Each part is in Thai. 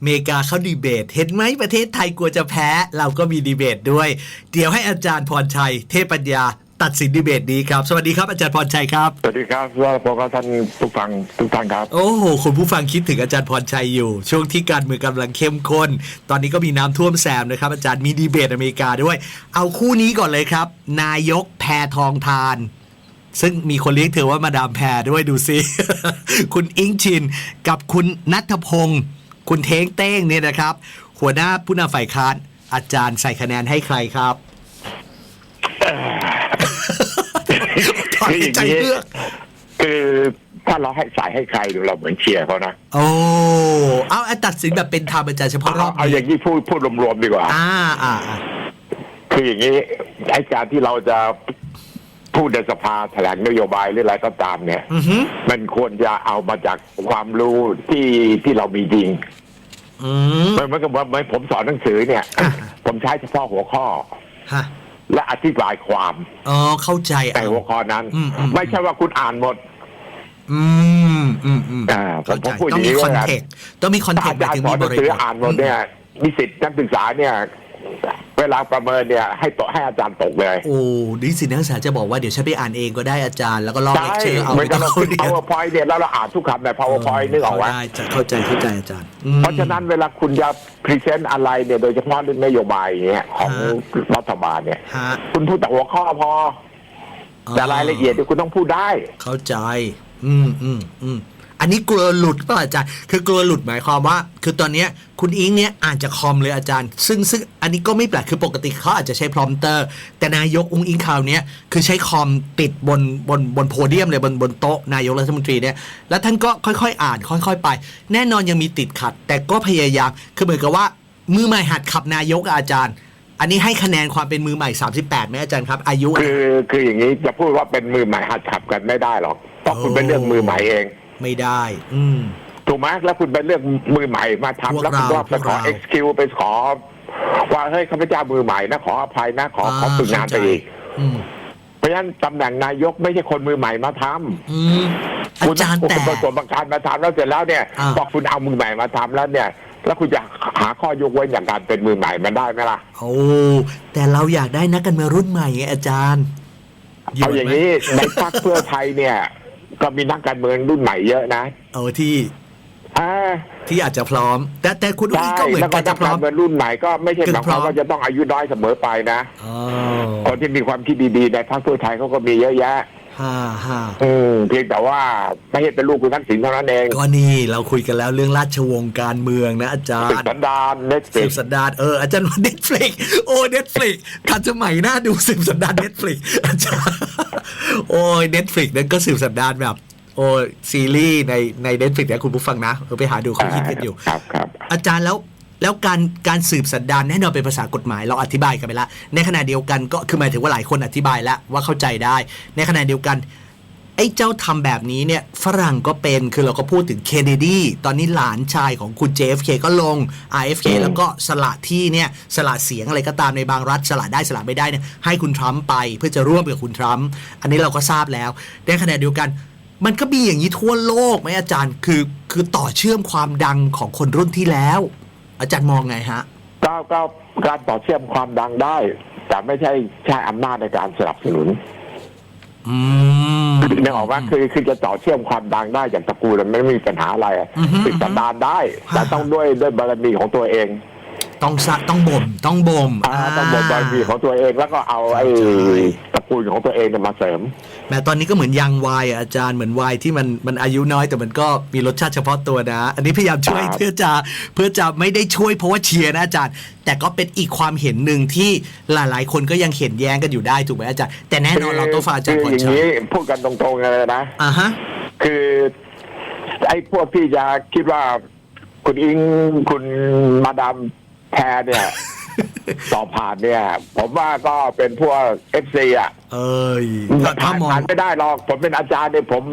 อเมริกาเขาดีเบต เห็นไหมประเทศไทยกลัวจะแพ้ เราก็มีดีเบตด้วย เดี๋ยวให้อาจารย์พรชัย เทพปัญญาตัดสินดีเบตนี้ครับ สวัสดีครับอาจารย์พรชัยครับ สวัสดีครับว่าพวกเราท่านผู้ฟังทุกท่านครับ โอ้โหคุณผู้ฟังคิดถึงอาจารย์พรชัยอยู่ ช่วงที่การเมืองกำลังเข้มข้น ตอนนี้ก็มีน้ำท่วมแซมนะครับ อาจารย์มีดีเบตอเมริกาด้วย เอาคู่นี้ก่อนเลยครับ นายกแพทองทาน ซึ่งมีคนเรียกเธอว่ามาดามแพรด้วยดูซิ คุณอิงชิน กับคุณนัทพงศ์ คุณเท้งเต้งเนี่ยนะครับ หัวหน้าผู้นำฝ่ายค้านอาจารย์ใส่คะแนนให้ใครครับถอนคืออหายย่างใจนี้เลือกคือถ้าเราให้สายให้ใครเราเหมือนเชียร์เขานะโอ้เอาเอาตัดสินแบบเป็นธรรมอาจารย์เฉพาะรเอาอบเอาอนี้ย่างนี้พูดพูดรวมๆดีกว่าอ่า อ่าอ่าคืออย่างนี้ไอ้การที่เราจะพูดในสภาแถลงนโยบายหรืออะไรก็ตามเนี่ยอือฮึมันควรจะเอามาจากความรู้ที่ที่เรามีจริง อืม มันเหมือนกับว่าเหมือนผมสอนหนังสือเนี่ย อะ ผมใช้เฉพาะหัวข้อ ฮะและอธิบายความอ๋อเข้าใจแต่เอาหัวข้อนั้น อืมอืม ไม่ใช่ว่าคุณอ่านหมด อืมอืมอืมอ่าเข้าใจผมพูดอต้องย่างนี้มีคอนแล้วกันเทกต์ต้องมีคอนเทถ้ากต์อาหมายจารถึย์งสอมีนหบนังริสือบทอ่านหมดเนี่ยนิสิตนักศึกษาเนี่ย เวลาประเมินเนี่ยให้ตกให้อาจารย์ตกเลย โอ้ดิสินักศึกษาจะบอกว่าเดี๋ยวฉันไปอ่านเองก็ได้อาจารย์แล้วก็ลอกใช่เลคเชอร์เอาเหมือไม่นต้กัอบงเราเข้าขึ้น เรียน powerpoint เนี่ยแล้วเราอ่านทุกคำใน powerpoint นึกออกไหม ได้จะเข้าใจเข้าใจอาจารย์อืม เพราะฉะนั้นเวลาคุณจะพรีเซนต์อะไรเนี่ยโดยเฉพาะเรื่องนโยบายอย่างเงี้ยของฮะรัฐบาลเนี่ย ฮะคุณพูดแต่หัวข้อพอ แต่รายละเอียดเนี่ยคุณต้องพูดได้ เข้าใจ อืมอืมอืม อันนี้กลัวหลุดป่ะอาจารย์ คือกลัวหลุดหมายความว่า คือตอนเนี้ยคุณอิงเนี่ยอ่านจากคอมเลยอาจารย์ ซึ่งซึ่งอันนี้ก็ไม่แปลกคือปกติเขาอาจจะใช้พรอมเตอร์ แต่นายกอุงอิงคราวนี้คือใช้คอมติดบนบนบนโพเดียมเลยบนบนโต๊ะนายกรัฐมนตรีเนี่ยแล้วท่านก็ค่อยๆ อ่านค่อย ๆ ไป แน่นอนยังมีติดขัด แต่ก็พยายามคือเหมือนกับว่ามือใหม่หัดขับนายกอะอาจารย์อันนี้ให้คะแนนความเป็นมือใหม่ 38ไหมอาจารย์ครับ อายุคือคืออย่างนี้จะพูดว่าเป็นมือใหม่หัดขับกันไม่ได้หรอกเพราะคุณเป็นเรื่องมือใหม่เอง ไม่ได้ อืม ถูกไหมแล้วคุณเป็นเรื่องมือใหม่มาพวกทำแล้วคุณก็เราไปขอ พวกเรา excuse ไปขอ ว่าเฮ้ยข้าพเจ้ามือใหม่นะขออภัยนะขอขอฝึกงานไปอีก อืมเพราะฉะนั้นตำแหน่งนายกไม่ใช่คนมือใหม่มาทำอืมอาคุณจารย์แต่ คุณประสบการณ์มาทำแล้วเสร็จแล้วเนี่ยอ่า พอคุณเอามือใหม่มาทำแล้วเนี่ย แล้วคุณจะหาข้อยกเว้นอย่างการเป็นมือใหม่มันได้ไหมล่ะ โอ้แต่เราอยากได้นักการเมืองรุ่นใหม่ไงอาจารย์เอาอย่างนี้นี้ในพรรคเพื่อไทยเนี่ย ก็มีนักการเมืองรุ่นใหม่เยอะนะเออที่อ่าที่อาจจะพร้อม แต่แต่คุณอุ้งใช่อิงก็เหมือนแล้วก็กันนัจะกพร้กาอรมเมืองรุ่นใหม่ก็ไม่ใช่คือหมายความพร้อว่ามจะต้องอายุน้อยเสมอไปนะอ๋อคนที่มีความคิดดีๆในพรรคเพื่อไทยเขาก็มีเยอะแยะ ฮ่าฮ่าอืมเพียงแต่ว่าไม่ใช่เป็นลูกคุณทักษิณเท่านั้นเองก็นี่เราคุยกันแล้วเรื่องราชวงศ์การเมืองนะอาจารติดย์สันดานเน็ตฟสืลิบสันดานเอออาจารย์ว่าเน็ตฟลิกโอ้เน็ตฟลิกทันสมัยหน้าดูสืบสันดานเน็ตฟลิกอาจารย์โอ้ยเน็ตฟลิกนั่นก็สืบสันดานแบบ โอ้ยซีรีส์ในในเน็ตฟลิกเนี่ยคุณผู้ฟังนะเออไปหาดูเขาคิดกันอยู่ ครับครับอาจารย์แล้ว แล้วการการสืบสันดานแน่นอนเป็นภาษากฎหมายเราอธิบายกันไปแล้วในขณะเดียวกันก็คือหมายถึงว่าหลายคนอธิบายแล้วว่าเข้าใจได้ ในขณะเดียวกันไอ้เจ้าทำแบบนี้เนี่ยฝรั่งก็เป็นคือเราก็พูดถึงเคนเนดีตอนนี้หลานชายของคุณ JFK ก็ลง RFK อืมแล้วก็สละที่เนี่ยสละเสียงอะไรก็ตามในบางรัฐ สละได้สละไม่ได้เนี่ยให้คุณทรัมป์ไปเพื่อจะร่วมกับคุณทรัมป์อันนี้เราก็ทราบแล้วในขณะเดียวกันมันก็มีอย่างนี้ทั่วโลกไหมอาจารย์ คือ คือต่อเชื่อมความดังของคนรุ่นที่แล้ว อาจารย์มองไงฮะก็ก็การต่อเชื่อมความดังได้ แต่ไม่ใช่ใช้อำนาจในการสนับสนุนอืมนึกออกว่าคือคือจะต่อเชื่อมความดังได้อย่างตระกูลมันไม่มีปัญหาอะไรอือฮึติดสันดานได้ฮะแต่ต้องด้วยด้วยบารมีของตัวเอง ต้องสะต้องบ่มต้องบ่มอ่าต้องบนบารมีของตัวเองแล้วก็เอาไอ้เข้าใจตระกูลของตัวเองเนี่ยมาเสริมแม้ตอนนี้ก็เหมือนยังวายอะอาจารย์เหมือนวายที่มันมันอายุน้อยแต่มันก็มีรสชาติเฉพาะตัวนะ อันนี้พยายามช่วยครับ เพื่อจะเพื่อจะไม่ได้ช่วยเพราะว่าเชียร์นะอาจารย์ แต่ก็เป็นอีกความเห็นหนึ่งที่หลาย ๆ คนก็ยังเห็นแย้งกันอยู่ได้ถูกไหมอาจารย์แต่แน่นอนเราต้องฟังอาจารย์พคืรออย่างชัยนี้พูดกันตรงๆเลยนะ อ่าฮะ คือไอ้พวกที่จะคิดว่าคุณอิงคุณมาดาม แพรเนี่ย สอบผ่านเนี่ย ผมว่าก็เป็นพวกเอฟซีอะเอ้ยถ้าผ่านมองผ่านไม่ได้หรอก ผมเป็นอาจารย์เนี่ยผม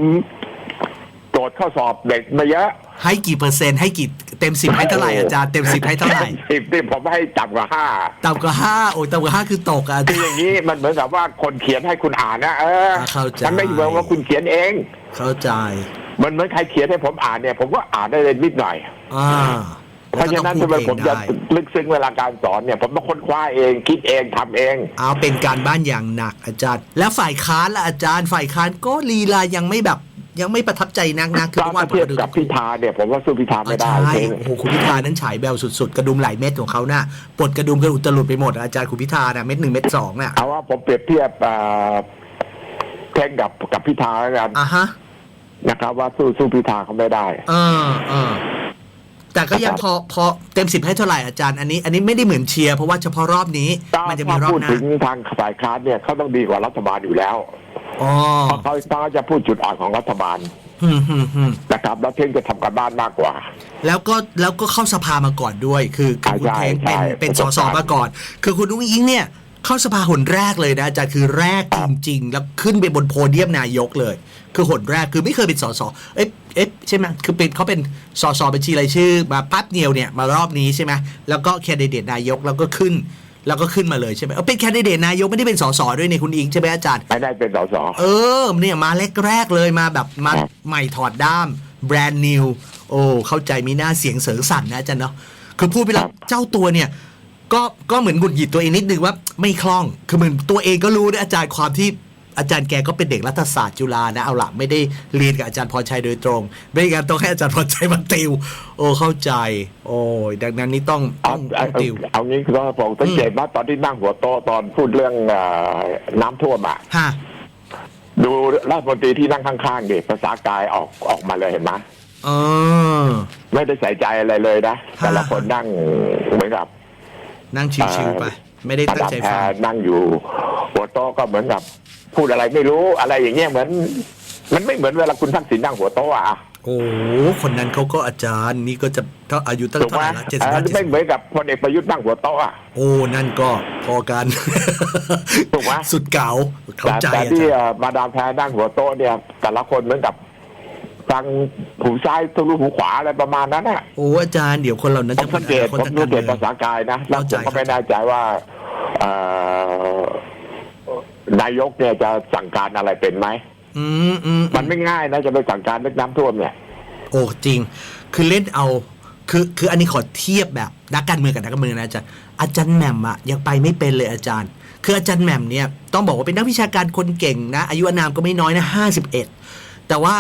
ตรวจข้อสอบเด็กมาเยอะให้กี่เปอร์เซ็นต์ให้กี่เต็มสิบให้เท่าไหร่อาจารย์เต็มสิบให้เท่าไหร่สิบนี่ผมให้ต่ำกว่าห้าต่ำกว่าห้าโอ้ยต่ำกว่าห้าคือตกอะอาคืจารย์ออย่างนี้มันเหมือนกับว่าคนเขียนให้คุณอ่านนะเออเข้าใจ มันไม่เหมือนว่าคุณเขียนเอง เข้าใจมันเหมือนใครเขียนให้ผมอ่านเนี่ย ผมก็อ่านได้เลยนิดหน่อย อ่า เพราะฉะนั้นทำไมผมจะลึกซึ้งเวลาการสอนเนี่ย ผมต้องค้นคว้าเองคิดเองทำเอง เอาเป็นการบ้านอย่างหนักอาจารย์ แล้วฝ่ายค้านละอาจารย์ฝ่ายค้านก็ลีลายังไม่แบบยังไม่ประทับใจนักนะคือถ้าเมื่อวานผมเทียบดูกับพิธาเนี่ยผมว่าสู้พิธาไม่ได้ใช่จริงโอ้โหคุณพิธานั้นฉายแววสุดๆ กระดุมหลายเม็ดของเขาน่ะปลดกระดุมกระอุตลุดไปหมดอาจารย์คุณพิธาน่ะเม็ดหนึ่งเม็ดสองน่ะเอาว่าผมเปรียบเทียบเอ่อเท่งกับกับพิธาแล้วกันอะฮะนะครับว่าสู้สู้พิธาเขาไม่ได้เออเออ แต่ก็ยังพอพอเต็มสิบให้เท่าไหร่อาจารย์อันนี้อันนี้ไม่ได้เหมือนเชียร์เพราะว่าเฉพาะรอบนี้ ถ้ามันจะมีถ้ารอบพูดหน้าถึงทางฝ่ายค้านเนี่ยเขาต้องดีกว่ารัฐบาลอยู่แล้วอ๋อเพราะเขาเขาจะพูดจุดอ่อนของรัฐบาลฮึมฮึมฮึมนะครับแล้วเท่งจะทำการบ้านมากกว่า แล้วก็แล้วก็เข้าสภามาก่อนด้วย คือคือคุณใช่เทงเป็นใช่เป็นประสสบสการณ์ มาก่อน คือคุณอุ้งอิงเนี่ย เข้าสภาหนแรกเลยนะอาจารย์คือแรกจริงๆ แล้วขึ้นไปบนโพเดียมนายกเลย คือหนแรกคือไม่เคยเป็นสสเอ๊ะ เอ๊ะใช่ไหมคือเป็นเขาเป็นสสบัญชีรายชื่อมาปั๊บเดียวเนี่ยมารอบนี้ใช่ไหมแล้วก็แคนดิเดตนายกแล้วก็ขึ้นแล้วก็ขึ้นมาเลยใช่ไหมเออเป็นแคนดิเดตนายกไม่ได้เป็นสสด้วยในคุณอิงใช่ไหมอาจารย์ไม่ได้เป็นสสเออเนี่ยมาแรกๆเลยมาแบบมาครับใหม่ถอดด้ามแบรนด์นิวโอ้เข้าใจมีหน้าเสียงเสริงสั่นนะอาจารย์เนาะคือพูดไปแล้วเจ้าตัวเนี่ยก็ก็เหมือนหงุดหงิดตัวเองนิดนึงว่าไม่คล่อง คือเหมือนตัวเองก็รู้นะอาจารย์ความที่ อาจารย์แกก็เป็นเด็กรัฐศาสตร์จุฬานะ เอาละไม่ได้เรียนกับอาจารย์พรชัยโดยตรง ไม่งั้นต้องให้อาจารย์พรชัยมาติว โอ้เข้าใจ โอ้ยดังนั้นนี่ต้องต้เอาองเอาต้องติว เอางี้ก็ผมสังเกตว่าตอนที่นั่งหัวโต๊ะตอนพูดเรื่องเอ่อน้ำท่วมอะฮะดูรัฐมนตรีที่นั่งข้างๆเด็กภาษากายออกออกมาเลยเห็นไหมเออไม่ได้ใส่ใจอะไรเลยนะฮะแต่ละคนนั่งเหมือนกับ นั่งชิวๆไป ไม่ได้มาตั้งดามใจแพฟังรนั่งอยู่ หัวโต๊ะก็เหมือนกับ พูดอะไรไม่รู้อะไรอย่างเงี้ยเหมือน มันไม่เหมือนเวลาคุณทักษิณนั่งหัวโต๊ะอะโอ้คนนั้นเขาก็อาจารย์นี่ก็จะเท่าอายุตั้งถูกเท่าไหไหมร่ละเจ็ดเอสิบอห้าไม่เหมือนกับพลเอกประยุทธ์นั่งหัวโต๊ะอะโอ้นั่นก็พอกันถูกไหมสุดเก๋าเข้าแต่ใจแต่อาที่จารย์เอ่อมาดามแพรนั่งหัวโต๊ะเนี่ย แต่ละคนเหมือนกับฟังหูซ้ายทะลุหูขวาอะไรประมาณนั้นอะโอ้อาจารย์เดี๋ยวคนเหล่านั้นผจะมสังเกตคนผมทางสัการงเกตเมืองภาษากายนะแล้วเข้าใจผมก็ไม่แน่ใจว่าเอ่อ นายกเนี่ยจะสั่งการอะไรเป็นไหมอืมอืมมันไม่ง่ายนะจะไปสั่งการเรื่องน้ำท่วมเนี่ย โอ้จริง คือเล่นเอา คือคืออันนี้ขอเทียบแบบนักการเมืองกับนักการเมืองนะอาจารย์อาจารย์แหม่มอะยังไปไม่เป็นเลยอาจารย์ คืออาจารย์แหม่มเนี่ยต้องบอกว่าเป็นนักวิชาการคนเก่งนะ อายุอานามก็ไม่น้อยนะห้าสิบเอ็ดแต่ว่า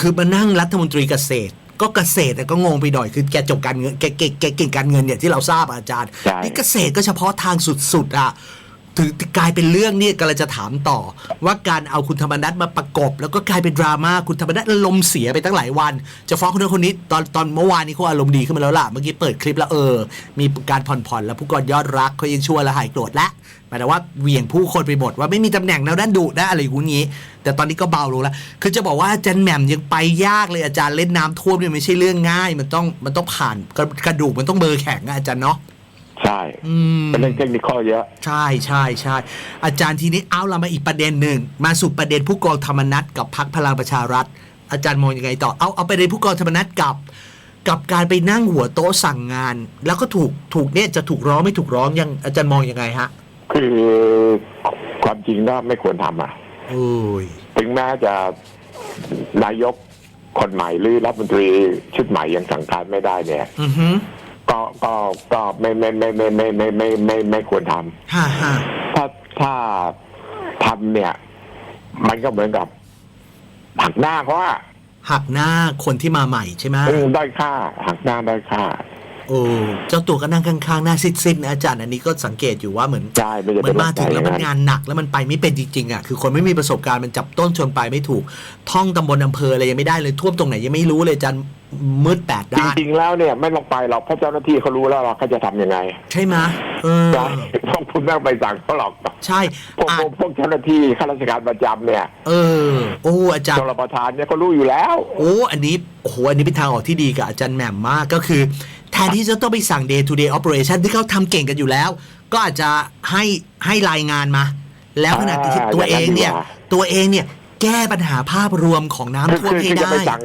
คือมานั่งรัฐมนตรีเกษตร ก็เกษตรแต่ก็งงไปหน่อยคือแกจบการเงินแกแกแกเก่งการเงินเนี่ยที่เราทราบอะอาจารย์ใช่ นี่เกษตรก็เฉพาะทางสุดๆอะ ถึงกลายเป็นเรื่องนี่กำลังจะถามต่อ ว่าการเอาคุณธรรมนัฐมาประกบ แล้วก็กลายเป็นดราม่าคุณธรรมนัฐอารมณ์เสียไปตั้งหลายวัน จะฟ้องคนนั้นคนนี้ตอนตอนเมื่อวานนี้เขาอารมณ์ดีขึ้นมาแล้วล่ะเมื่อกี้เปิดคลิปแล้วเออ มีการผ่อนผ่อนแล้วผู้กอยอดรักเขายังชั่วและหายโกรธล้วหมายถึงว่าเหวี่ยงผู้คนไปหมดว่าไม่มีตำแหน่งแล้วด้านดุนะอะไรอย่างงี้ แต่ตอนนี้ก็เบาลงแล้ว คือจะบอกว่าอาจารย์แหม่มยังไปยากเลยอาจารย์เล่นน้ำท่วมเนี่ยไม่ใช่เรื่องง่าย มันต้องมันต้องผ่านกระกระดูกมันต้องเบอร์แข็งอะอาจารย์เนาะ ใช่อืม เป็นเรื่องเทคนิคเยอะ ใช่ใช่ใช่อาจารย์ทีนี้เอาเรามาอีกประเด็นหนึ่ง มาสู่ประเด็นผู้กองธรรมนัฐกับพักพลังประชารัฐ อาจารย์มองยังไงต่อเอาเอาประเด็นผู้กองธรรมนัฐกับ กับการไปนั่งหัวโต๊ะสั่งงาน แล้วก็ถูกถูกเนี่ยจะถูกร้องไม่ถูกร้องยังอาจารย์มองยังไงฮะคือความจริงก็ไม่ควรทำอะ โอ้ยถึงแม้จะนายกคนใหม่หรือรัฐมนตรีชุดใหม่ยังสั่งการไม่ได้เนี่ย อือฮึ ก็ก็ก็ไม่ไม่ไม่ไม่ไม่ไม่ไม่ไม่ไม่ไม่ควรทำฮ่าฮ่าถ้าถ้าทำเนี่ย มันก็เหมือนกับหักหน้าเขาว่าหักหน้าคนที่มาใหม่ใช่ไหมได้อยค่าหักหน้าได้อยค่าโอ้เจ้าตัวก็นั่งข้างๆหน้าซิดๆนะอาจารย์อันนี้ก็สังเกตอยู่ว่าเหมือน ใช่ไม่จะมัเป็นนมาถึงแล้วมันลักษณะอย่งานหนักแล้วมันไปไม่เป็นจริงๆอะคือคนไม่มีประสบการณ์มันจับต้นชนปลายไม่ถูก ท่องตำบลอำเภออะไรยังไม่ได้เลยท่วมตรงไหนยังไม่รู้เลยอาจัน มืดแปดนั้นด้านจริงๆแล้วเนี่ยไม่ต้องไปหรอกเพราะเจ้าหน้าที่เขารู้แล้วว่าเขาจะทำยังไงใช่ไหมยเออใช่พวกคุณไม่ต้องไปสั่งเขาหรอกใช่พวกอะพวกพวกเจ้าหน้าที่ข้าราชการประจำเนี่ยเออ โอ้อาจารชย์ ลประทานเนี่ยเขารู้อยู่แล้ว โอ้ อันนี้ โอ้โห อันนี้เป็นทางออกที่ดีกับอาจารย์แหม่มมากก็คือ แทนที่จะต้องไปสั่ง day to day operation ที่เขาทำเก่งกันอยู่แล้ว ก็อาจจะให้ให้รายงานมา แล้วขณะที่อ่าตัวเองเนี่ย อย่างนั้นดีกว่า ตัวเองเนี่ย แก้ปัญหาภาพรวมของน้ำคือท่วมคือให้คือจะได้ ไปสั่ง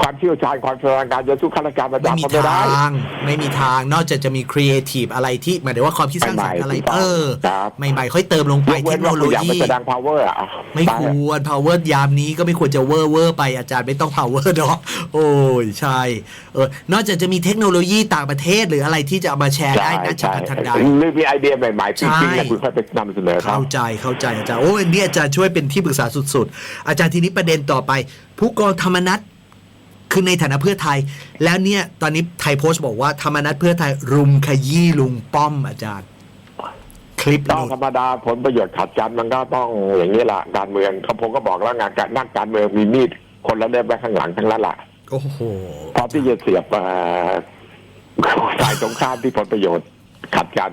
ความเชี่ยวชาญความชำนาญการจะทุกข้าราชการประไม่จำมีก็ไม่ได้ ทางไม่มีทางนอกจากจะมีครีเอทีฟอะไรที่หมายถึงว่าความคิดสร้างสรรค์อะไร ใหม่ๆถูกต้องเออครับ ใหม่ๆค่อยเติมลงไปยกเทเว้คนโนว่าโลคุณอยากไปยีแสดง power อะไม่ควร power ยามนี้ก็ไม่ควรจะเวอร์เวอร์ไปอาจารย์ไม่ต้อง power เนาะโอ้ยใช่เออนอกจากจะมีเทคโนโลยีต่างประเทศหรืออะไรที่จะเอามาแชร์ได้ใช่นะฉับใช่พลันทันใด หรือมีไอเดียใหม่ๆจใช่ริงๆเนี่ยคุณค่อยไปนำเสนอเขาเข้าใจเข้าใจอาจารย์โอ้ยนี่อาจารย์ช่วยเป็นที่ปรึกษาสุดๆอาจารย์ทีนี้ประเด็นต่อไป ผู้กองธรรมนัฐคือในฐานะเพื่อไทย แล้วเนี่ยตอนนี้ไทยโพสต์บอกว่าธรรมนัฐเพื่อไทยรุมขยี้ลุงป้อมอาจารย์ คลิปหต้องลุดธรรมดาผลประโยชน์ขัดกันมันก็ต้องอย่างนี้แหละการเมืองเขาผมก็บอกแล้วงานการนักการเมืองมีมีดคนละเล่มไว้ข้างหลังทั้งนั้นแหละโอ้โหพร้อมที่จะเสียบเอ่อฝ่ายตรงข้ามที่ผลประโยชน์ ขัดกัน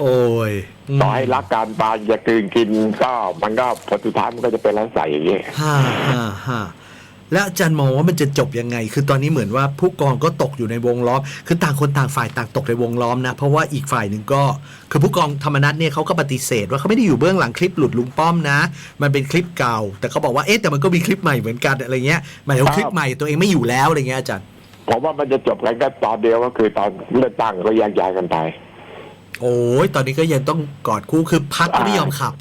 โอ้ยมต่อให้รักการปานจะกลืนกินก็มันก็ผลสุดท้ายมันก็จะเป็นลักษณะอย่างนี้ฮ่าฮ่าฮ่าแล้วอาจารย์มองว่ามันจะจบยังไง คือตอนนี้เหมือนว่าผู้กองก็ตกอยู่ในวงล้อม คือต่างคนต่างฝ่ายต่างตกในวงล้อมนะ เพราะว่าอีกฝ่ายหนึ่งก็ คือผู้กองธรรมนัฐเนี่ยเขาก็ปฏิเสธ ว่าเขาไม่ได้อยู่เบื้องหลังคลิปหลุดลุงป้อมนะ มันเป็นคลิปเก่า แต่เขาบอกว่า เอ๊ะ แต่มันก็มีคลิปใหม่เหมือนกันอะไรเงี้ย หมายถึงว่าคลิปใหม่ตัวเองไม่อยู่แล้วอะไรเงี้ยอาจารย์ ผมว่ามันจะจบกันก็ตอนเดียวก็คือตอนเลือกตั้งก็แยกย้ายกันไป โอ้ยตอนนี้ก็ยังต้องกอดคู่คือพักก็ไม่ยอมขับ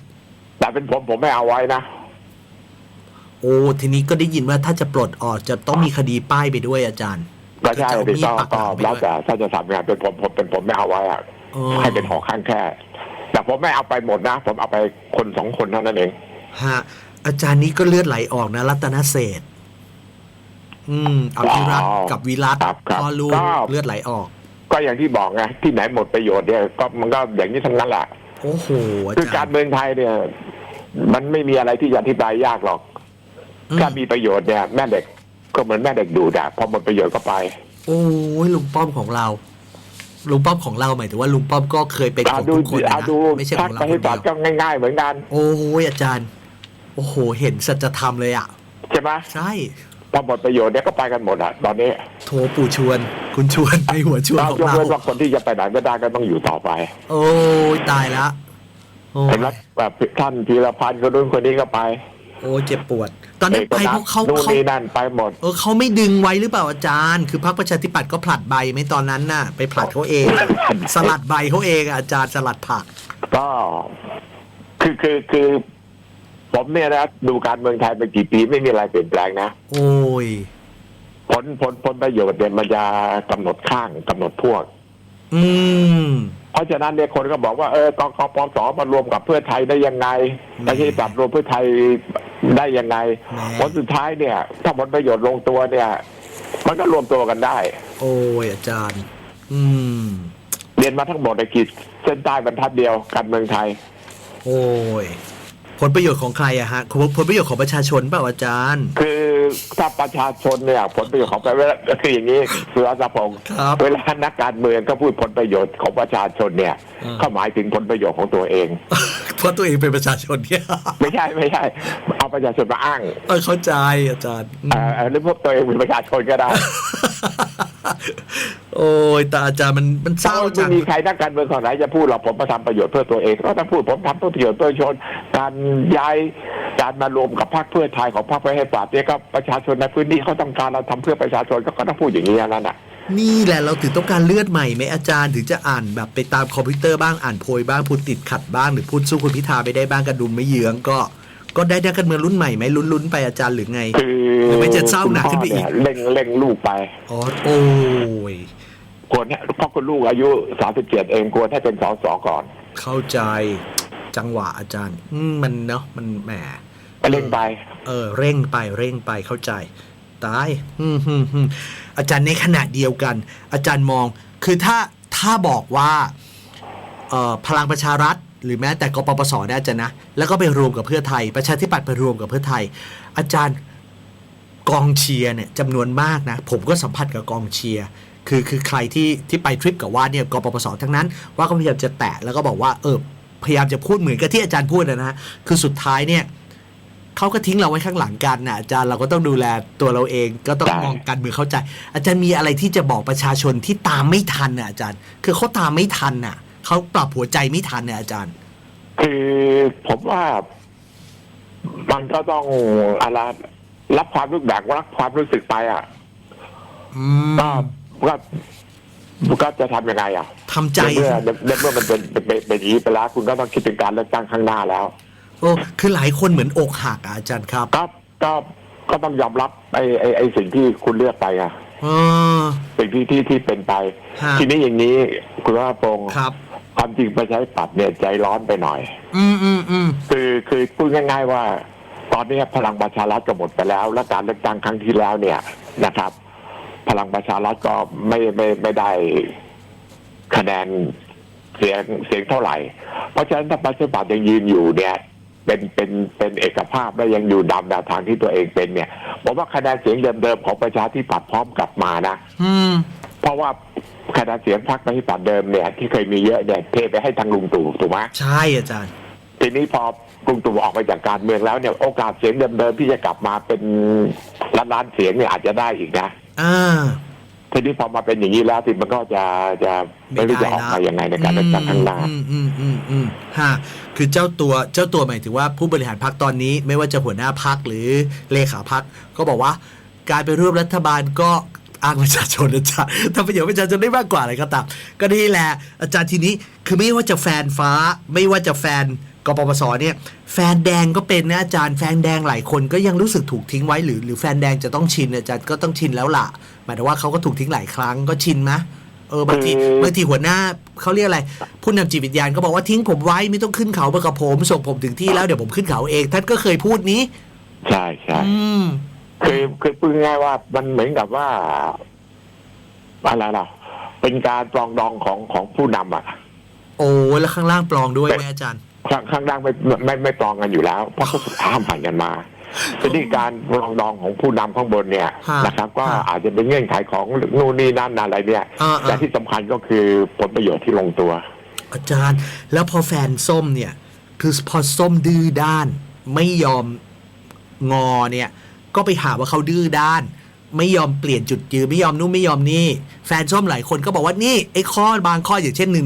แต่เป็นผมผมไม่เอาไว้นะโอ้ทีนี้ก็ได้ยินว่าถ้าจะปลดออกจะต้องมีคดีป้ายไปด้วยอาจารย์ก็ใช่จะเอาดิมีดก็ปักหก็ลังไปแล้วด้วยแต่ถ้าจะทำงานเป็นผมผมเป็นผมไม่เอาไว้อะเออให้เป็นหอข้างแค่ แต่ผมไม่เอาไปหมดนะ ผมเอาไปคนสองคนเท่านั้นเองฮะอาจารย์นี้ก็เลือดไหลออกนะรัตนเศรษฐ์อืมอภิรักษ์กับวิรัตครับครับพ่อลูกก็เลือดไหลออก ก็อย่างที่บอกไงที่ไหนหมดประโยชน์เนี่ยก็มันก็อย่างนี้ทั้งนั้นแหละโอ้โหอาคือจาการรย์เมืองไทยเนี่ย มันไม่มีอะไรที่จะอธิบายยากหรอกอืมถ้ามีประโยชน์เนี่ยแม่เด็กก็เหมือนแม่เด็กดูดอะพอหมดประโยชน์ก็ไป โอ้ยลุงป้อมของเราลุงป้อมของเราหมายถึงว่าลุงป้อมก็เคยเป็นขอาองดูทุกคนนะอาดูไม่ใช่ขทัอกงเราไปคให้นตัเดีดยวก็ง่าย ๆ เหมือนกัน โอ้ยอาจารย์ โอ้โห เห็นสัจธรรมเลยอะ ใช่ไหมใช่ พอหมดประโยชน์เนี่ยก็ไปกันหมดอะตอนนี้โทรปู่ชวน คุณชวนในหัวชวนเราของยกเรา เว้นว่าคนที่จะไปไหนไม่ได้ก็ต้องอยู่ต่อไปโอ้ยตายละโอ้ยเห็นไหมแบบท่านพีรพันธ์คนนู้นคนนี้ก็ไปโอ้ยเจ็บปวด ตอนนั้นไปเพราะเขานู่นเขานี่นั่นไปหมด เออเขาไม่ดึงไว้หรือเปล่าอาจารย์ คือพรรคประชาธิปัตย์ก็ผลัดใบไหมตอนนั้นน่ะ ไปผลัดเขาเอง สลัดใบเขาเองอะอาจารย์สลัดผัก ก็คือคือคือ ผมเนี่ยนะดูการเมืองไทยมากี่ปีไม่มีอะไรเปลี่ยนแปลงนะโอ้ยผลผลผลประโยชน์เนี่ยมันจะกำหนดข้างกำหนดพวก อืม เพราะฉะนั้นเนี่ยคนก็บอกว่าเออกกปสมารวมกับเพื่อไทยได้ยังไงแหมประชาธิปัตย์รวมเพื่อไทยได้ยังไงแหม ผลสุดท้ายเนี่ย ถ้าผลประโยชน์ลงตัวเนี่ย มันก็รวมตัวกันได้ โอ้ยอาจารย์ อืม เรียนมาทั้งหมดในขีดเส้นใต้บรรทัดเดียวการเมืองไทย โอ้ย ผลประโยชน์ของใครอะฮะผลผลประโยชน์ของประชาชนเปล่าอาจารย์ คือถ้าประชาชนเนี่ยผลประโยชน์ของประเวลาคืออย่างนี้สุรศักดิ์พงศ์ครับเวลานักการเมืองก็พูดผลประโยชน์ของประชาชนเนี่ยอ่า เขาหมายถึงผลประโยชน์ของตัวเอง เพราะตัวเองเป็นประชาชนเนี่ยไม่ใช่ไม่ใช่ เอาประชาชนมาอ้างเออเข้าใจอาจารย์อืม เอ่อหรือพวกตัวเองเป็นประชาชนก็ได้ โอ้ยแต่อาจารย์มันมันเศร้าไม่จังมีใครนักการเมืองคนไหนจะพูดหรอกผมมาทำประโยชน์เพื่อตัวเองก็ต้องพูดผมทำเพื่อประโยชน์เพื่อประชาชนการย้ายการมารวมกับพรรคเพื่อไทยของพรรคประชาธิปัตย์เนี่ยก็ประชาชนในพื้นที่เขาต้องการเราทำเพื่อประชาชนก็ก็ต้องพูดอย่างนี้นั่นน่ะนี่แหละเราถึงต้องการเลือดใหม่ไหมอาจารย์ถึงจะอ่านแบบไปตามคอมพิวเตอร์บ้างอ่านโพยบ้างพูดติดขัดบ้างหรือพูดสู้คุณพิธาไปได้บ้างกระดุมไม่เยื้องก็ ก็ได้นักการเมืองรุ่นใหม่ไหมลุ้นๆไปอาจารย์หรือไงคือหรือไม่จะเศร้าหนักขึ้นไปอีกคุณพ่เยเร่งเร่งลูกไปอ๋อโอ้ยควรให้เพราะคุณลูกอายุสามสิบเจ็ดเองควรให้เป็นสสก่อน เข้าใจจังหวะอาจารย์ อืมมันเนาะมันแหมไปเร่งไป เออ เร่งไปเร่งไปเข้าใจ ตายอืมฮึมฮึมอาจารย์ในขณะเดียวกัน อาจารย์มอง คือถ้าถ้าบอกว่า เอ่อพลังประชารัฐ หรือแม้แต่กปปสเนี่ยอาจารย์นะ แล้วก็ไปรวมกับเพื่อไทย ประชาธิปัตย์ไปรวมกับเพื่อไทย อาจารย์กองเชียร์เนี่ยจำนวนมากนะ ผมก็สัมผัสกับกองเชียร์คือคือใครที่ที่ไปทริปกับว่าดเนี่ยกปปสทั้งนั้น ว่าก็พยายามจะแตะแล้วก็บอกว่าเออพยายามจะพูดเหมือนกับที่อาจารย์พูดนะฮะคือสุดท้ายเนี่ยเขาก็ทิ้งเราไว้ข้างหลังกันนะอาจารย์เราก็ต้องดูแลตัวเราเองก็ต้องใช่มองการเมืองเข้าใจ อาจารย์มีอะไรที่จะบอกประชาชนที่ตามไม่ทันน่ะอาจารย์ คือเขาตามไม่ทันน่ะ เขาปรับหัวใจไม่ทันเนี่ยอาจารย์ คือผมว่า มันก็ต้องอะไรรับความรู้แบกรับความรู้สึกไปอะอืมก็ก็ก็จะทำยังไงอะทำใจในเมื่อในเมื่อมันเป็นเป็นเป็นเป็นอย่างนี้ไปแล้วคุณก็ต้องคิดถึงการเลือกตั้งข้างหน้าแล้ว โอ้คือหลายคนเหมือนอกหักอะอาจารย์ครับก็ก็ก็ต้องยอมรับไอ้ไอ้ไอ้สิ่งที่คุณเลือกไปอะเออ สิ่งที่ที่ที่เป็นไป ฮะ ทีนี้อย่างนี้คุณว่าพงศ์ครับ ความจริงประชาธิปัตย์เนี่ยใจร้อนไปหน่อย อืมอืมอืมคือคือพูดง่าย ๆว่า ตอนนี้พลังประชารัฐก็หมดไปแล้ว และการเลือกตั้งครั้งที่แล้วเนี่ยนะครับ พลังประชารัฐก็ไม่ไม่ไม่ได้คะแนนเสียงเสียงเท่าไหร่ เพราะฉะนั้นถ้าประชาธิปัตย์ยังยืนอยู่เนี่ยเป็นเป็นเป็นเอกภาพและยังอยู่ดำแนวทางที่ตัวเองเป็นเนี่ยผมว่าคะแนนเสียงเดิมๆของประชาธิปัตย์พร้อมกลับมานะอืม เพราะว่าคะแนนเสียงพรรคประชาธิปัตย์เดิมเนี่ยที่เคยมีเยอะเนี่ยเทไปให้ทางลุงตู่ถูกไหมใช่อาจารย์ ทีนี้พอลุงตู่ออกไปจากการเมืองแล้วเนี่ยโอกาสเสียงเดิมๆที่จะกลับมาเป็นล้านล้านๆเสียงเนี่ยอาจจะได้อีกนะอ่าทีนี้พอมาเป็นอย่างนี้แล้วทีมันก็จะจะไม่รู้จะออกมายังไงในการเลือกตั้งข้างหน้าอืมอืมอืมอืมฮะคือเจ้าตัวเจ้าตัวหมายถึงว่าผู้บริหารพักตอนนี้ ไม่ว่าจะหัวหน้าพักหรือเลขาพักก็บอกว่า การไปร่วมรัฐบาลก็ อ้างประชาชนอาจารย์ทำประโยชน์ประชาชนได้มากกว่าอะไรก็ตามก็นี่แหละ อาจารย์ทีนี้คือไม่ว่าจะแฟนฟ้า ไม่ว่าจะแฟนกปปสเนี่ย แฟนแดงก็เป็นนะอาจารย์แฟนแดงหลายคนก็ยังรู้สึกถูกทิ้งไว้หรือหรือแฟนแดงจะต้องชินอาจารย์ก็ต้องชินแล้วล่ะ หมายถึงว่าเขาก็ถูกทิ้งหลายครั้งก็ชินไหมเออบางทีคือบางทีหัวหน้าเขาเรียกอะไรผู้นำจิตวิญญาณก็บอกว่าทิ้งผมไว้ไม่ต้องขึ้นเขาไปกับผมส่งผมถึงที่แล้วเดี๋ยวผมขึ้นเขาเองท่านก็เคยพูดนี้ ใช่ใช่อืม คือคือพูดง่ายๆว่ามันเหมือนกับว่าอะไรล่ะ เป็นการปรองดองของของผู้นำอะ โอ้แล้วข้างล่างปลองด้วยไหมอาจารย์ข้างข้างล่างไม่ไม่ไม่ไม่ปรองกันอยู่แล้ว เพราะเขาข้ามผ่านกันมาทีนี้การปรองดองของผู้นำข้างบนเนี่ยฮะนะครับ ก็ฮะอาจจะเป็นเงื่อนไขของนู่นนี่นั่นอะไรเนี่ยอ่าๆแต่ที่สำคัญก็คือผลประโยชน์ที่ลงตัว อาจารย์ แล้วพอแฟนส้มเนี่ย คือพอส้มดื้อด้านไม่ยอมงอเนี่ย ก็ไปหาว่าเขาดื้อด้าน ไม่ยอมเปลี่ยนจุดยืนไม่ยอมนู่นไม่ยอมนี่ แฟนส้มหลายคนก็บอกว่านี่ไอ้ข้อบางข้ออย่างเช่น1นึ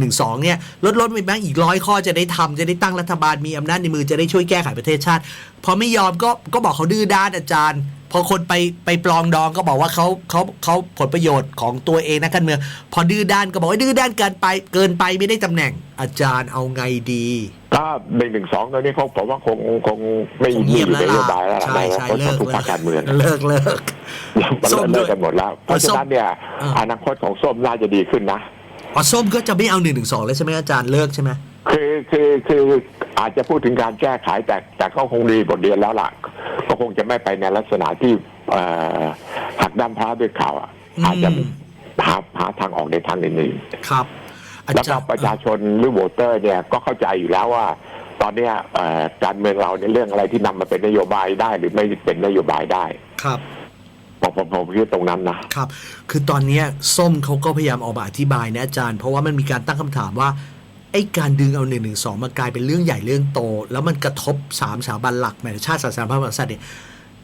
เนี่ยลดลดไปบ้างอีกร้อยข้อจะได้ทำจะได้ตั้งรัฐบาลมีอำนาจในมือจะได้ช่วยแก้ไขประเทศชาติพอไม่ยอมก็ก็บอกเขาดื้อด้านอาจารย์ พอคนไปไปปลองดองก็บอกว่าเขาเขาเขาผลประโยชน์ของตัวเองนักการเมือง พอดื้อด้านก็บอกว่าดื้อด้านเกินไปเกินไปไม่ได้ตำแหน่งอาจารย์เอาไงดีก็หนึ่งหนึ่งสองตอนนี้เขาผมว่าคงคงไม่คงมีเงียบอยู่แล้วในนโยล่ะบายแล้วใช่นะใช่เพราะเลิกทุกภาคการเมืองเลิกเลิกมันส้มด้เลิวยกกันหมดแล้ว เพราะฉะนั้นเนี่ยอ่าอนาคตของส้มน่าจะดีขึ้นนะอ๋อส้มก็จะไม่เอาหนึ่งหนึ่งสองเลยใช่ไหมอาจารย์เลิกใช่ไหมคือคือคืออาจจะพูดถึงการแก้ไขแต่แต่ก็คงดีบทเรียนแล้วล่ะ ก็คงจะไม่ไปในลักษณะที่เอ่อหักด้ามพร้าด้วยข่าวอะอาจจะหาหาทางออกในทางอื่นครับอาๆแล้วจาก็รย์ประชาชนหรือโหวตเตอร์เนี่ยก็เข้าใจอยู่แล้วว่า ตอนเนี้ยเอ่อการเมืองเราในยเรื่องอะไรที่นำมาเป็นนโยบายได้หรือไม่เป็นนโยบายได้ครับผมผมผมคิดตรงนั้นนะครับ คือตอนเนี้ยส้มเขาก็พยายามออกมาอธิบายนะอาจารย์ เพราะว่ามันมีการตั้งคำถามว่า ไอ้การดึงเอาหนึ่งหนึ่งสองมากลายเป็นเรื่องใหญ่เรื่องโต แล้วมันกระทบสามสถาบันหลักแม่ชาติศาสนาพระมหากษัตริย์เนี่ย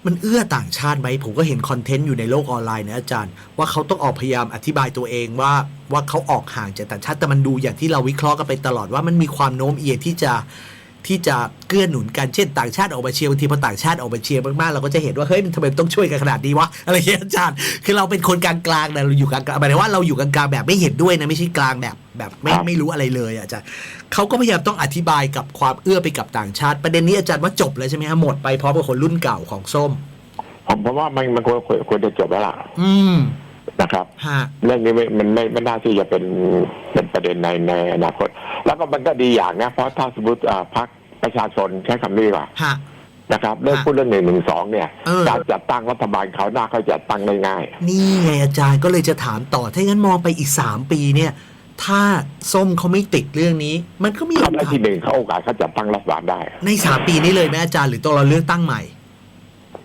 มันเอื้อต่างชาติไหมผมก็เห็นคอนเทนต์อยู่ในโลกออนไลน์นะอาจารย์ ว่าเขาต้องออกพยายามอธิบายตัวเองว่าว่าเขาออกห่างจากต่างชาติแต่มันดูอย่างที่เราวิเคราะห์กันไปตลอดว่ามันมีความโน้มเอียงที่จะ ที่จะเกื้อหนุนกันเช่นต่างชาติออกมาเชียร์บางทีพอต่างชาติออกมาเชียร์มากๆเราก็จะเห็นว่าเฮ้ยมันทำไมต้องช่วยกันขนาดนี้วะอะไรอย่างเงี้ยอาจารย์คือเราเป็นคนกลางๆนะเราอยู่กลางๆหมายถึงว่าเราอยู่กลางๆแบบไม่เห็นด้วยนะไม่ใช่กลางแบบแบบไม่ครับไม่รู้อะไรเลยอะอาจารย์เขาก็พยายามต้องอธิบายกับความเอื้อไปกับต่างชาติ ประเด็นนี้อาจารย์ว่าจบเลยใช่ไหมฮะหมดไปพร้อมกับคนรุ่นเก่าของส้ม ผมผมว่ามันมันควรควรควรจะจบแล้วล่ะ อืม นะครับ ฮะ เรื่องนี้ไม่มันไม่ไม่น่าที่จะเป็นเป็นประเด็นในในอนาคต แล้วก็มันก็ดีอย่างนะ เพราะถ้าสมมติอ่าพรรคประชาชนใช้คำนี้ดีกว่าฮะ นะครับเรื่องฮะพูดเรื่องหนึ่งหนึ่งสองเนี่ย เออ การจัดตั้งรัฐบาลเขาวหน้าเขาจัดตั้งได้ง่าย นี่ไงอาจารย์ก็เลยจะถามต่อ ถ้างั้นมองไปอีกสามปีเนี่ย ถ้าส้มเขาไม่ติดเรื่องนี้ มันก็มีโอเขาได้กาสที่หนึ่งเขาโอกาสเขาจัดตั้งรัฐบาลได้ในสามปีนี้เลยไหมอาจารย์หรือตัวเราเลือกตั้งใหม่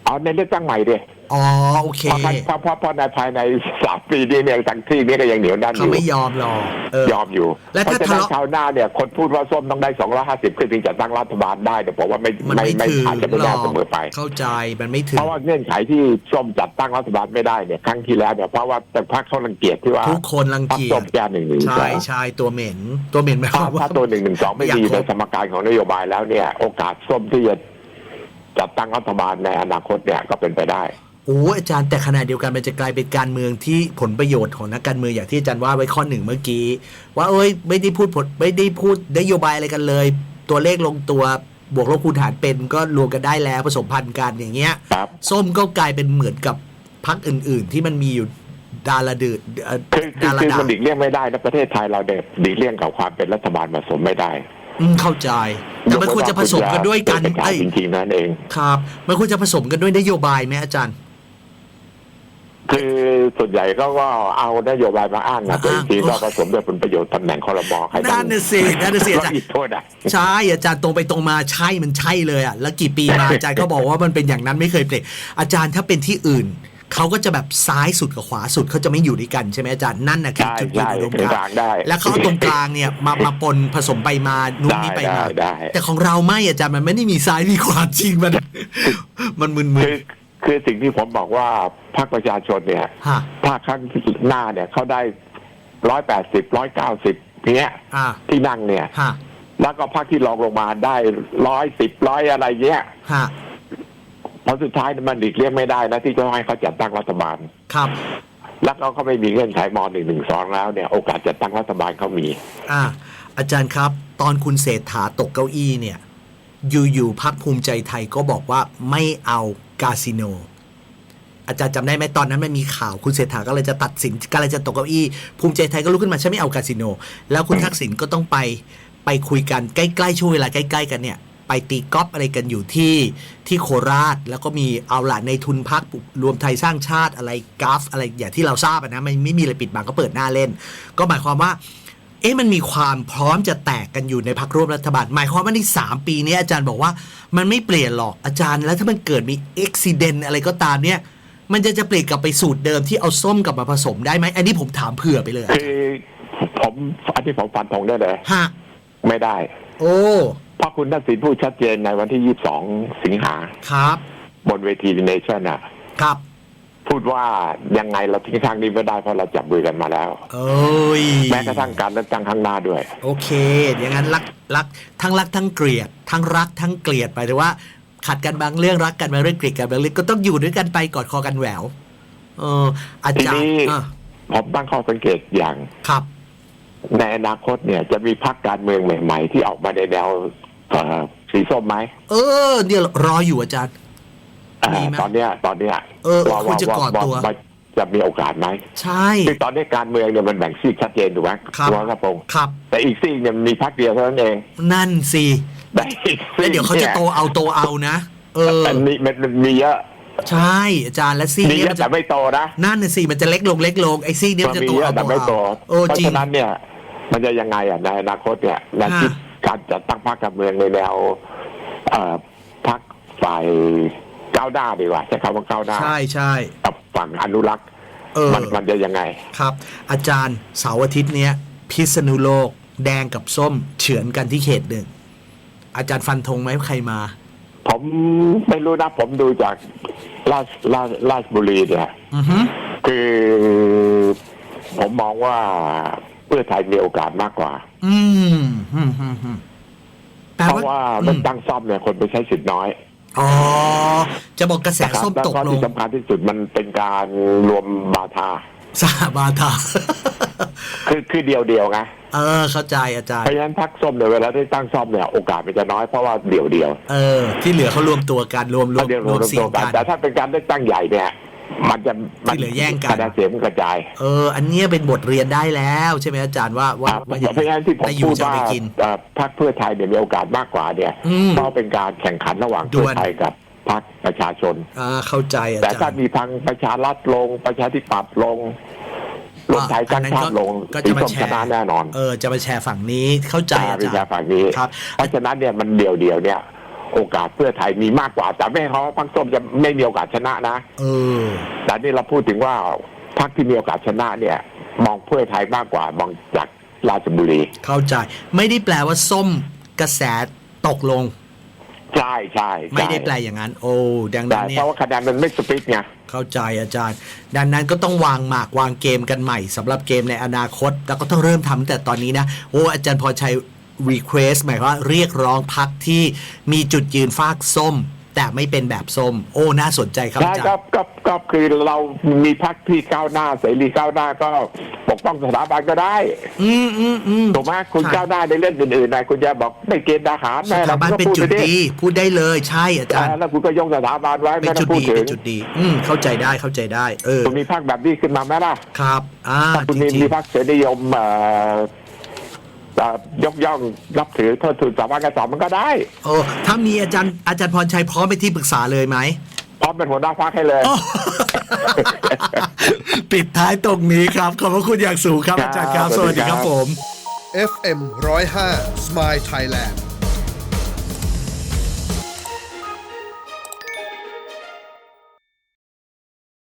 เอาในเลือกตั้งใหม่ดิอ๋อ โอเค เพราะเพราะเพราะเพราะในภายในสาม ปีนี้เนี่ยทั้งที่นี้ก็ยังเหนียวแน่นอเขายู่ไม่ยอมหรอกเออ ยอมอยู่ และเพถ้าราะฉะนั้นทะเลาะคราวหน้าเนี่ยคนพูดว่าส้มต้องได้ 250ขึ้นถึงจะตั้งรัฐบาลได้แต่ผมว่าไม่มันไม่ไม่ไม่ถึงอาจจะไม่หรได้อกเสมอไป เข้าใจมันไม่ถึเพงราะว่าเงื่อนไขที่ส้มจัดตั้งรัฐบาลไม่ได้เนี่ยครั้งที่แล้วเนี่ยเพราะว่าแต่พรรคเขารังเกียจที่ว่าทุกคนรังพรรคเกียส้จมแก้หนึ่งหนึ่งสใช่องใช่ตัวเหม็น ตัวเหม็นหมายคถ้าวามว่า ถ้าตัวหนึ่งหนึ่งสองไม่อยากดีครบ ในสมการของนโยบายแล้วเนี่ย โอกาสส้มที่จะจัดตั้งรัฐบาลในอนาคตเนี่ยก็เป็นไปได้ โอ้อาจารย์แต่ขณะเดียวกันมันจะกลายเป็นการเมืองที่ผลประโยชน์ของนักการเมืองอย่างที่อาจารย์ว่าไว้ข้อหนึ่งเมื่อกี้ ว่าเอ้ยไม่ได้พูดผลไม่ได้พูดนโยบายอะไรกันเลย ตัวเลขลงตัวบวกลบคูณหารเป็นก็รวมกันได้แล้วผสมพันธุ์กันอย่างเงี้ยครับส้มก็กลายเป็นเหมือนกับพรรคอื่น ๆ ที่มันมีอยู่ดาราดืดเอ่อคือคือดาราคือดามันหลีกเลี่ยงไม่ได้นะประเทศไทยเราเนี่ยหลีกเลี่ยงกับความเป็นรัฐบาลผสมไม่ได้อืมเข้าใจแต่มันควรจะผสมกันด้วยกันเป็นการเอ้ยจริงๆนั่นเองครับ มันควรจะผสมกันด้วยนโยบายไหมอาจารย์ คือส่วนใหญ่ก็ก็เอานโยบายมาอ้างนะแต่จริงๆก็ผสมด้วยผลประโยชน์ตำแหน่งคอรมอใครนั่นน่ะสินั่นน่ะสิอาจารย์ก็อีกโทษอะใช่อาจารย์ตรงไปตรงมาใช่มันใช่เลยอะแล้วกี่ปีมาอาจารย์ก็บอกว่ามันเป็นอย่างนั้นไม่เคยเปลี่ยนอาจารย์ถ้าเป็นที่อื่นเขาก็จะแบบซ้ายสุดกับขวาสุดเขาจะไม่อยู่ด้วยกันใช่ไหมอาจารย์นั่นนะคือใช่จุดยืนใช่อุดมเป็นกกลาลางงได้แล้วเขาเอาตรงกลางเนี่ยมามาปนผสมไปมานู่นนี่ไปมาได้ได้แต่ของเราไม่อาจารย์มันไม่ได้มีซ้ายมีขวาจริงมัน มันมึนคือ คือสิ่งที่ผมบอกว่าพรรคประชาชนเนี่ยๆฮะถ้าครั้งหน้าเนี่ยเขาได้ร้อยแปดสิบร้อยเก้าสิบเนี้ยอ่าที่นั่งเนี่ย ฮะแล้วก็พรรคที่รองลงมาได้ร้อยสิบร้อยอะไรเงี้ยฮะเพราะสุดท้ายมันหลีกเลี่ยงไม่ได้นะที่จะให้เขาจัดตั้งรัฐบาล ครับ แล้วเขาก็ไม่มีเงื่อนไขมหนึ่งหนึ่งสองแล้วเนี่ยโอกาสจัดตั้งรัฐบาลเขามี อ่าอาจารย์ครับ ตอนคุณเศรษฐาตกเก้าอี้เนี่ย อยู่ๆพักภูมิใจไทยก็บอกว่าไม่เอากาสิโน อาจารย์จำได้ไหมตอนนั้นมันมีข่าวคุณเศรษฐาก็เลยจะตัดสินก็เลยจะตกเก้าอี้ ภูมิใจไทยก็ลุกขึ้นมาฉันไม่เอากาสิโน แล้วคุณทักษิณก็ต้องไปไปคุยกันใกล้ๆช่วงเวลาใกล้ ๆ กันเนี่ยไปตีกอล์ฟอะไรกันอยู่ที่ที่โคราช แล้วก็มีเอาละในทุนพักรวมไทยสร้างชาติอะไรกราฟอะไรอย่างที่เราทราบอะนะมันไม่มีอะไรปิดบังก็เปิดหน้าเล่น ก็หมายความว่า เอ๊ะมันมีความพร้อมจะแตกกันอยู่ในพักร่วมรัฐบาล หมายความว่าในสามปีนี้อาจารย์บอกว่ามันไม่เปลี่ยนหรอกอาจารย์ แล้วถ้ามันเกิดมีอุบิเหตุอะไรก็ตามเนี่ย มันจะจะเปลี่ยนกลับไปสูตรเดิมที่เอาส้มกลับมาผสมได้ไหมอันนี้ผมถามเผื่อไปเลยอะคือผมอันที่ผมฟันธงได้เลยฮะไม่ได้ โอ้เพราะคุณทักษิณพูดชัดเจนในวันที่ยี่สิบสองสิงหาครับ บนเวทีเนชั่นอะ ครับ พูดว่ายังไงเราทิ้งทางนี้ไม่ได้เพราะเราจับมือกันมาแล้วเอ้ยแม้กระทั่งการเลือกตั้งข้างหน้าด้วย โอเค อย่างนั้นรักรักทั้งรักทั้งเกลียด ทั้งรักทั้งเกลียดไปแต่ว่า ขัดกันบางเรื่องรักกันบางเรื่องเกลียดกันบางเรื่องก็ต้องอยู่ด้วยกันไปกอดคอกันแหววเอออาทีจารย์นี้ อะผมตั้งข้อสังเกตอย่างครับ ในอนาคตเนี่ยจะมีพรรคการเมืองใหม่ ๆ ที่ออกมาในแนวเอ่อสีส้มไหม เออ เนี่ยรออยู่อาจารย์อ่า มีไหม ตอนเนี้ยตอนเนี้ยเออว่าควรจะว่าก่อตัวว่าว่าจะมีโอกาสไหมใช่ คือตอนนี้การเมืองเนี่ยมันแบ่งซีกชัดเจนถูกไหมครับร้อยกระพงศ์ครับ แต่อีกซีกเนี่ยมันมีพรรคเดียวเท่านั้นเองนั่นสิแต่อีกซีแล้วกเดี๋ยวเขาจะโตเอาโตเอานะ เออ มันมีมันมันมีเยอะใช่อาจารย์และซี่มีเนี่เยยอะมันแต่จะไม่โตนะ นั่นน่ะสิมันจะเล็กลงเล็กลงไอ้ซี่เนี่ยมัมันนจะมีโตเยอะเอาโตแต่ไม่โตเอาเออเพราะจริง ฉะนั้นเนี่ย มันจะยังไงอะในอนาคตเนี่ยแนวฮะคิดการจัดตั้งพรรคการเมืองในแนวเอ่อพรรคฝ่าย ก้าวหน้าดีกว่าใช้คำว่าก้าวหน้าใช่ใช่กับฝั่งอนุรักษ์เออมันมันจะยังไงครับ อาจารย์เสาร์อาทิตย์เนี้ยพิษณุโลก แดงกับส้มเฉือนกันที่เขตหนึ่งอาจารย์ฟันธงไหมว่าใครมา ผมไม่รู้นะ ผมดูจากราชราชราชบุรีเนี่ยอือฮึคือผมมองว่าเพื่อไทยมีโอกาสมากกว่า อืมอืมอืมอืมแปลเพราะว่าอืเลือมกตั้งซ่อมเนี่ยคนไปใช้สิทธิ์น้อย อ๋อ จะบอกกระแสนะครับส้มแล้วตกก็ลที่งสำคัญที่สุดมันเป็นการรวมบาทาซาบาทา คือคือเดียวเดียวๆไงเออเข้าใจอาจารเพย์ราะฉะนั้นพักส้มเนี่ยเวลาได้ตั้งซ่อมเนี่ยโอกาสมันจะน้อยเพราะว่าเดียวเดียวเออที่เหลือเขารวมตัวกันรวมรวเขามเดียวรวมรวมเสียตังวกันกันแต่ถ้าเป็นการเลือกตั้งใหญ่เนี่ย มันจะมัที่เหลือแย่งกัน คะแนนเสียงมันกระจายเออ อันเนี้ยเป็นบทเรียนได้แล้วใช่ไหมอาจารย์ว่าว่าครับว่าอย่างเพราะฉะนั้นที่ผมได้อยู่พูดจะเอาว่าไปกิน เอ่อพรรคเพื่อไทยเนี่ยมีโอกาสมากกว่าเนี่ยอืม เพราะเป็นการแข่งขันระหว่างด่เพื่วอนไทยกับพรรคประชาชน อ่าเข้าใจอาแต่จารถ้าย์มีทางประชารัฐลงประชาธิปัตย์ลงรวมไทยสร้างชาติลงก็สีจะมาส้มแชชร์นะแน่นอนเออจะมาแชร์ฝั่งนี้เข้าใจอาวิจารชาย์ฝั่งนี้ ครับ เพราะฉะนั้นเนี่ยมันเดียวเดียวๆเนี่ย โอกาสเพื่อไทยมีมากกว่า แต่ไม่ให้เขาว่าพรรคส้มจะไม่มีโอกาสชนะนะเออแต่นี่เราพูดถึงว่าพรรคที่มีโอกาสชนะเนี่ย มองเพื่อไทยมากกว่ามองจากราชบุรี เข้าใจไม่ได้แปลว่าส้มกระแสตกลง ใช่ใช่ไม่ได้แปลอย่างนั้นโอ้ดังแต่นั้นเนี่เพยราะว่าคะแนนมันไม่สปริตไงเข้าใจอาจารย์ ดังนั้นก็ต้องวางหมากวางเกมกันใหม่สำหรับเกมในอนาคต แล้วก็ต้องเริ่มทำตั้งแต่ตอนนี้นะโอ้อาจารย์พอชัย request หมายความว่าเรียกร้องพักที่มีจุดยืนฟากส้ม แต่ไม่เป็นแบบส้ม โอ้ น่าสนใจครับใช่อาจารก็ย์ก็ก็คือเรามีพักที่ก้าวหน้าเสรีก้าวหน้าก็ปกป้องสถาบันก็ได้อืมอืมอืมถูกไหมคุณใช่ก้าวหน้าในเรื่องอื่นๆนะคุณจะบอกไม่เกณฑ์ทหารสไม่อะไรถาบันก็เป็นพูดจุดไปดิดี พูดได้เลยใช่อาจารย์อ่าแล้วคุณก็ยกสถาบันไว้เป็นไม่ต้จุอดงพูดดีถึเป็งนจุดดี อืมเข้าใจได้เข้าใจได้ เออคุณมีพักแบบนี้ขึ้นมาไหมล่ะครับ อ่าถ้าคุณจมีริงมีพักเสรีนิยมเอ่อเอ่อยกย่องรับถือเทิดทูนสถาบันการสอนมันก็ได้ๆโอ้ถ้ามีอาจารย์อาจารย์พรชัยพร้อมไปนที่ปรึกษาเลยไหม พร้อมเป็นหัวหน้าพักให้เลย โอ้ ปิดท้ายตรงนี้ครับ ขอบพระคุณอย่างสูงครับอาจารย์ครับ สวัสดีครับผม FM 105 Smile Thailand